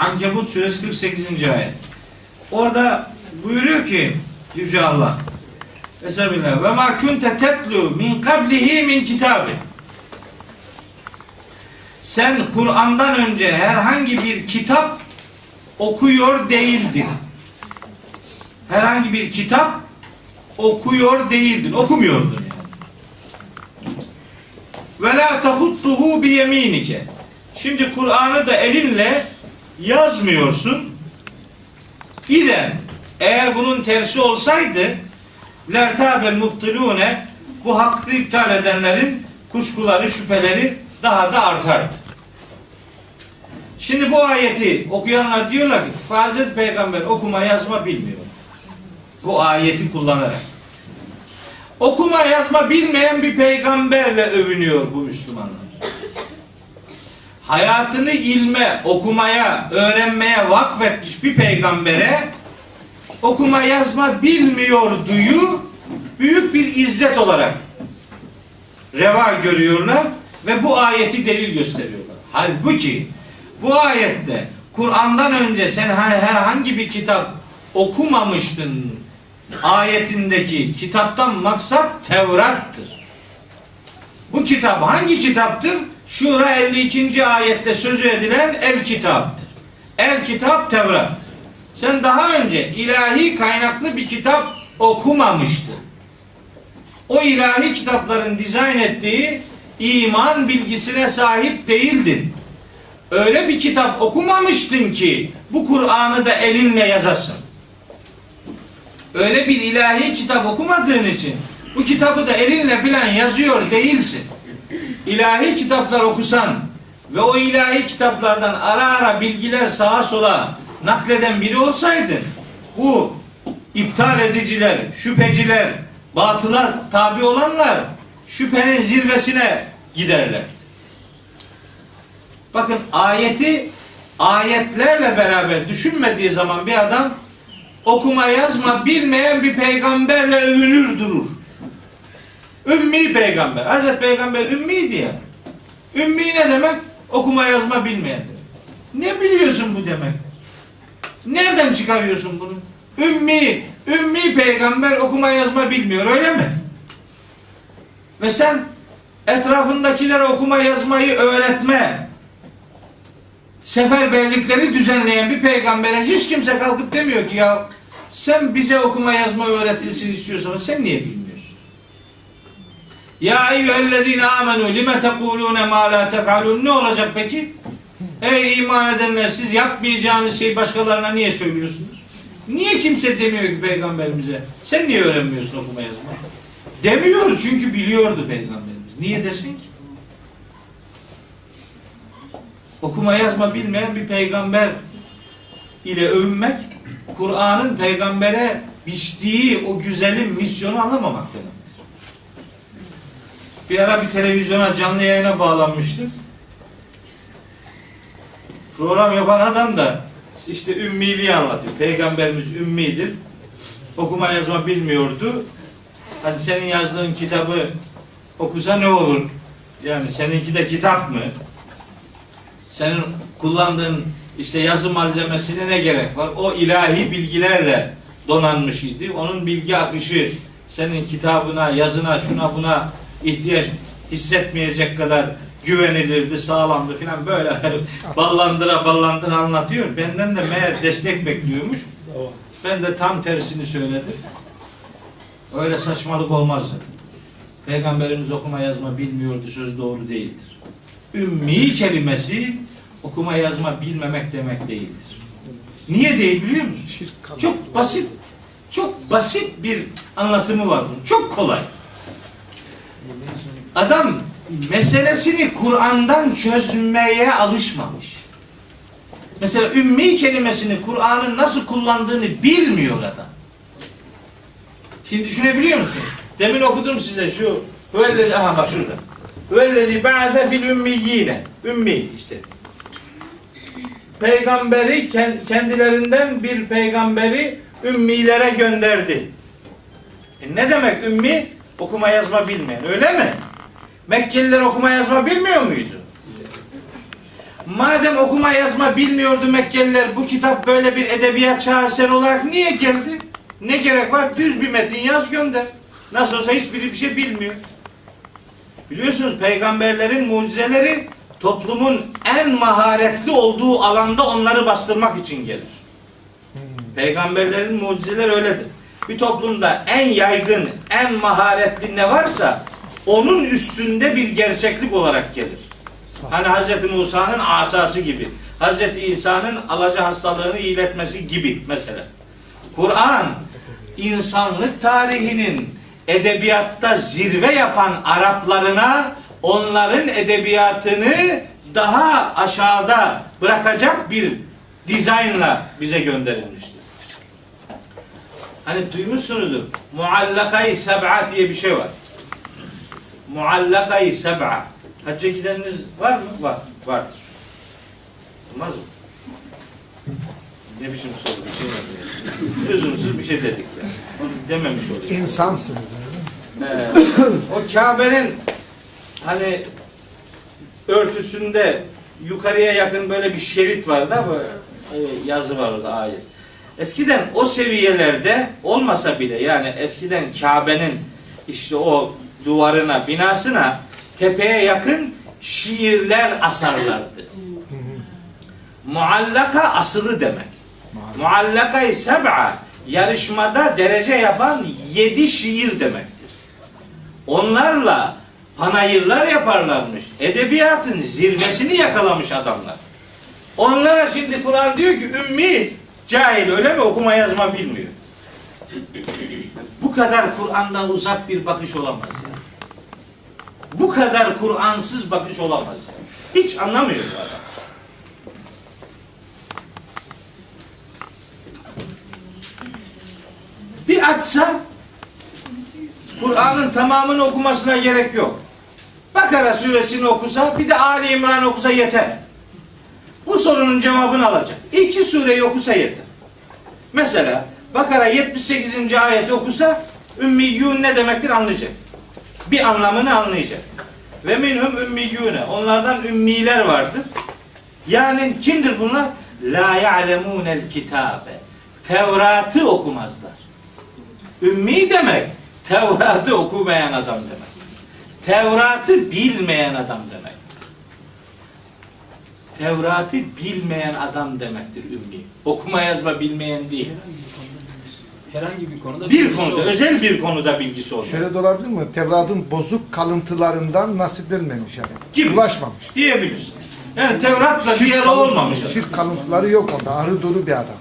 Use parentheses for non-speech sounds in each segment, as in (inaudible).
Ankebut suresi 48. ayet. Orada buyuruyor ki Yüce Allah Estağfirullah. Ve ma kunte tetlu min kablihi min kitabi. Sen Kur'an'dan önce herhangi bir kitap okuyor değildin. Herhangi bir kitap okuyor değildin. Okumuyordun yani. Ve la tahuttuhu bi yeminike. Şimdi Kur'an'ı da elinle yazmıyorsun. İden eğer bunun tersi olsaydı lertabel mubtilune bu hakkı iptal edenlerin kuşkuları, şüpheleri daha da artardı. Şimdi bu ayeti okuyanlar diyorlar ki Hazreti Peygamber okuma yazma bilmiyor. Bu ayeti kullanarak. Okuma yazma bilmeyen bir peygamberle övünüyor bu Müslümanlar. Hayatını ilme, okumaya, öğrenmeye vakfetmiş bir peygambere okuma yazma bilmiyorduyu büyük bir izzet olarak reva görüyorlar ve bu ayeti delil gösteriyorlar. Halbuki bu ayette Kur'an'dan önce sen her- herhangi bir kitap okumamıştın ayetindeki kitaptan maksat Tevrat'tır. Bu kitap hangi kitaptır? Şura 52. ayette sözü edilen el kitaptır. El kitap Tevrat. Sen daha önce ilahi kaynaklı bir kitap okumamıştın. O ilahi kitapların dizayn ettiği iman bilgisine sahip değildin. Öyle bir kitap okumamıştın ki bu Kur'an'ı da elinle yazasın. Öyle bir ilahi kitap okumadığın için bu kitabı da elinle filan yazıyor değilsin. İlahi kitaplar okusan ve o ilahi kitaplardan ara ara bilgiler sağa sola nakleden biri olsaydın bu iptal ediciler, şüpheciler, batıla tabi olanlar şüphenin zirvesine giderler. Bakın ayeti ayetlerle beraber düşünmediği zaman bir adam okuma yazma bilmeyen bir peygamberle övünür durur. Ümmi peygamber. Hazreti Peygamber ümmiydi ya. Ümmi ne demek? Okuma yazma bilmeyen demek. Ne biliyorsun bu demek? Nereden çıkarıyorsun bunu? Ümmi, ümmi peygamber okuma yazma bilmiyor öyle mi? Ve sen etrafındakilere okuma yazmayı öğretme, seferberlikleri düzenleyen bir peygambere hiç kimse kalkıp demiyor ki ya sen bize okuma yazma öğretilsin istiyorsan sen niye bilmiyorsun? Ya eyyühellezine amenu lime tekulune ma la tef'alun ne olacak peki? Ey iman edenler siz yapmayacağınız şeyi başkalarına niye söylüyorsunuz? Niye kimse demiyor ki peygamberimize sen niye öğrenmiyorsun okuma yazma? Demiyor çünkü biliyordu peygamberimiz. Niye desin ki? Okuma yazma bilmeyen bir peygamber ile övünmek Kur'an'ın peygambere biçtiği o güzelim misyonu anlamamak demektir. Bir ara bir televizyona canlı yayına bağlanmıştım. Program yapan adam da işte ümmiliği anlatıyor. Peygamberimiz ümmidir. Okuma yazma bilmiyordu. Hani senin yazdığın kitabı okusa ne olur? Yani seninki de kitap mı? Senin kullandığın işte yazı malzemesine ne gerek var? O ilahi bilgilerle donanmış idi. Onun bilgi akışı senin kitabına, yazına, şuna buna ihtiyaç hissetmeyecek kadar güvenilirdi, sağlamdı filan böyle (laughs) ballandıra ballandıra anlatıyor. Benden de meğer destek bekliyormuş. Ben de tam tersini söyledim. Öyle saçmalık olmaz. Peygamberimiz okuma yazma bilmiyordu söz doğru değildir. Ümmi kelimesi okuma yazma bilmemek demek değildir. Niye değil biliyor musun? Çok basit, çok basit bir anlatımı var bunun. Çok kolay. Adam meselesini Kur'an'dan çözmeye alışmamış. Mesela ümmi kelimesini Kur'an'ın nasıl kullandığını bilmiyor adam. Şimdi düşünebiliyor musun? Demin okudum size şu Hüvellezi, aha bak şurada. Hüvellezi ba'de fil ümmiyyine. Ümmi işte. Peygamberi ken- kendilerinden bir peygamberi ümmilere gönderdi. E ne demek ümmi? Okuma yazma bilmeyen. Öyle mi? Mekkeliler okuma yazma bilmiyor muydu? Madem okuma yazma bilmiyordu Mekkeliler bu kitap böyle bir edebiyat şaheseri olarak niye geldi? Ne gerek var? Düz bir metin yaz gönder. Nasıl olsa hiçbiri bir şey bilmiyor. Biliyorsunuz peygamberlerin mucizeleri toplumun en maharetli olduğu alanda onları bastırmak için gelir. Peygamberlerin mucizeleri öyledir. Bir toplumda en yaygın, en maharetli ne varsa onun üstünde bir gerçeklik olarak gelir. Hani Hz. Musa'nın asası gibi. Hz. İsa'nın alaca hastalığını iyiletmesi gibi mesela. Kur'an insanlık tarihinin edebiyatta zirve yapan Araplarına onların edebiyatını daha aşağıda bırakacak bir dizaynla bize gönderilmiştir. Hani duymuşsunuzdur. Muallakayı seb'a diye bir şey var. Muallakayı seb'a. Hacca gideniniz var mı? Var. Vardır. Olmaz mı? Ne biçim soru bir şey mi? Lüzumsuz bir şey dedik ya. Onu dememiş olayım. İnsansınız. Ee, o Kabe'nin hani örtüsünde yukarıya yakın böyle bir şerit var da böyle yazı var orada ayet. Eskiden o seviyelerde olmasa bile yani eskiden Kabe'nin işte o duvarına, binasına tepeye yakın şiirler asarlardı. Muallaka asılı demek. Muallaka-i seb'a yarışmada derece yapan yedi şiir demektir. Onlarla panayırlar yaparlarmış. Edebiyatın zirvesini yakalamış adamlar. Onlara şimdi Kur'an diyor ki ümmi cahil öyle mi okuma yazma bilmiyor. Bu kadar Kur'an'dan uzak bir bakış olamaz. Bu kadar Kur'ansız bakış olamaz. Hiç anlamıyor bu adam. Bir açsa Kur'an'ın tamamını okumasına gerek yok. Bakara suresini okusa bir de Ali İmran okusa yeter. Bu sorunun cevabını alacak. İki sureyi okusa yeter. Mesela Bakara 78. ayeti okusa ümmiyyun ne demektir anlayacak. Bir anlamını anlayacak. Ve minhum ümmiyyune. Onlardan ümmiler vardır. Yani kimdir bunlar? La ya'lemunel kitabe. Tevrat'ı okumazlar. Ümmi demek Tevrat'ı okumayan adam demek. Tevrat'ı bilmeyen adam demek. Tevrat'ı bilmeyen adam demektir ümmi. Okuma yazma bilmeyen değil. Herhangi bir konuda Bir konuda, olur. özel bir konuda bilgisi olmalı. Şöyle de olabilir mi? Tevrat'ın bozuk kalıntılarından nasiplenmemiş yani. Gibi. Ulaşmamış. Diyebiliriz. Yani Tevrat'la bir yere olmamış. Şirk kalıntıları yok onda. Arı duru bir adam.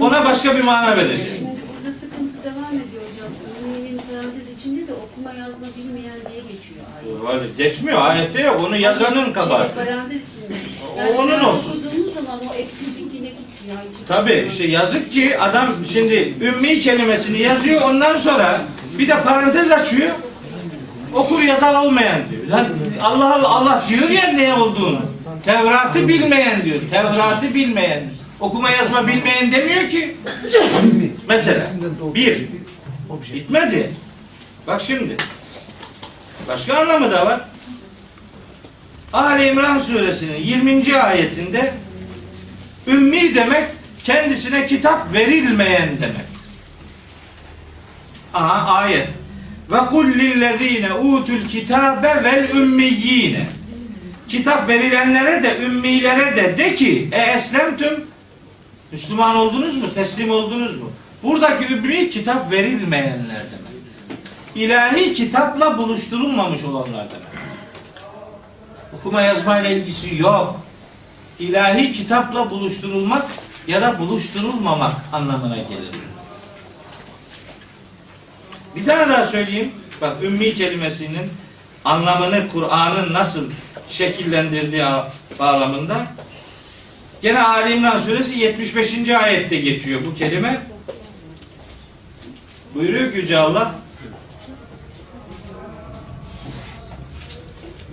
Ona başka bir mana. Şimdi burada sıkıntı devam ediyor hocam. Ümmi'nin parantez içinde de okuma yazma bilmeyen diye geçiyor ayet. Var, Geçmiyor ayette yok. Onu yazanın kabahati. Şimdi parantez içinde. O onun olsun. Okuduğumuz zaman o eksildik yine gitmiyor. Hiç Tabi işte yazık ki adam şimdi ümmi kelimesini yazıyor ondan sonra bir de parantez açıyor. Okur yazar olmayan diyor. Lan Allah Allah, Allah diyor ya ne olduğunu. Tevrat'ı bilmeyen diyor. Tevrat'ı bilmeyen. Okuma yazma bilmeyen demiyor ki. Mesela bir bitmedi. Bak şimdi. Başka anlamı da var. Ali İmran suresinin 20. ayetinde ümmi demek kendisine kitap verilmeyen demek. Aha ayet. Ve kul lillezine utul kitabe vel ümmiyine. Kitap verilenlere de ümmilere de de ki e eslemtüm Müslüman oldunuz mu? Teslim oldunuz mu? Buradaki ümmi kitap verilmeyenler demek. İlahi kitapla buluşturulmamış olanlar demek. Okuma yazmayla ilgisi yok. İlahi kitapla buluşturulmak ya da buluşturulmamak anlamına gelir. Bir daha daha söyleyeyim. Bak ümmi kelimesinin anlamını Kur'an'ın nasıl şekillendirdiği bağlamında Gene Ali İmran suresi 75. ayette geçiyor bu kelime. Buyuruyor ki Yüce Allah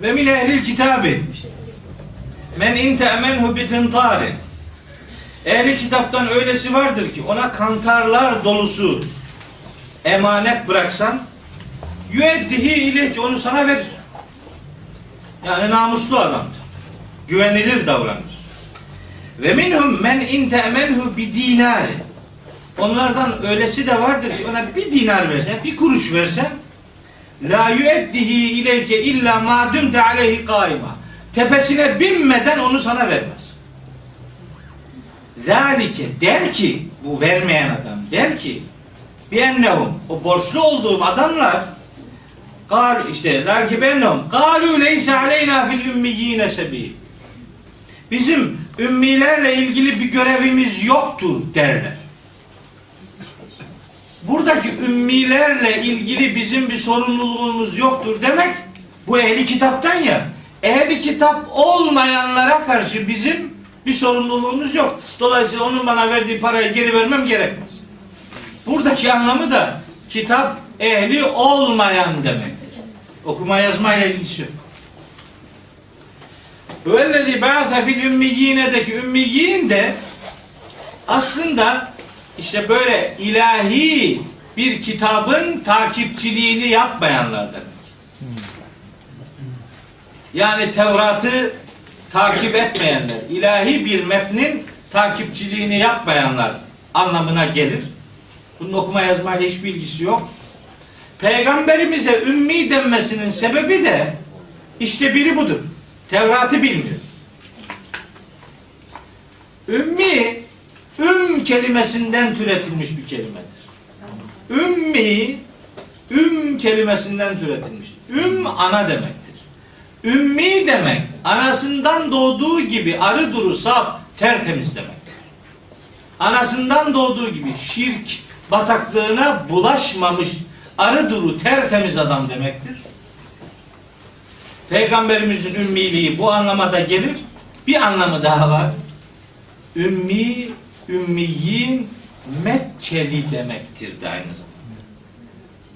ve min ehlil kitabi men in te'menhu bi qintarin Ehli kitaptan öylesi vardır ki ona kantarlar dolusu emanet bıraksan yüeddihi ilek onu sana verir. Yani namuslu adamdır. Güvenilir davranır. Ve minhum men in te'menhu bi dinar. Onlardan öylesi de vardır ki ona bir dinar versen, bir kuruş versen la yueddihi ileyke illa ma dumte aleyhi kaima. Tepesine binmeden onu sana vermez. Zalike der ki bu vermeyen adam der ki bir ennehum o borçlu olduğum adamlar Gal işte zalike bennehum galu leysa aleyna fil ümmiyine sebil. Bizim ümmilerle ilgili bir görevimiz yoktur derler. Buradaki ümmilerle ilgili bizim bir sorumluluğumuz yoktur demek bu ehli kitaptan ya. Ehli kitap olmayanlara karşı bizim bir sorumluluğumuz yok. Dolayısıyla onun bana verdiği parayı geri vermem gerekmez. Buradaki anlamı da kitap ehli olmayan demektir. Okuma yazma ile ilgisi yok. Vellezî ba'se fil ümmiyîne'deki ümmiyin de aslında işte böyle ilahi bir kitabın takipçiliğini yapmayanlardan. Yani Tevrat'ı takip etmeyenler, ilahi bir metnin takipçiliğini yapmayanlar anlamına gelir. Bunun okuma yazmayla hiçbir ilgisi yok. Peygamberimize ümmi denmesinin sebebi de işte biri budur. Tevrat'ı bilmiyor. Ümmi, üm kelimesinden türetilmiş bir kelimedir. Ümmi, üm kelimesinden türetilmiş. Üm ana demektir. Ümmi demek, anasından doğduğu gibi arı duru saf, tertemiz demektir. Anasından doğduğu gibi şirk bataklığına bulaşmamış, arı duru tertemiz adam demektir. Peygamberimizin ümmiliği bu anlamada gelir. Bir anlamı daha var. Ümmi, ümmiyin Mekkeli demektir de aynı zamanda.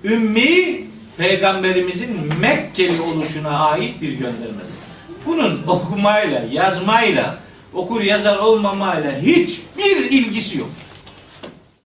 Ümmi, Peygamberimizin Mekkeli oluşuna ait bir göndermedir. Bunun okumayla, yazmayla, okur yazar olmamayla hiçbir ilgisi yok.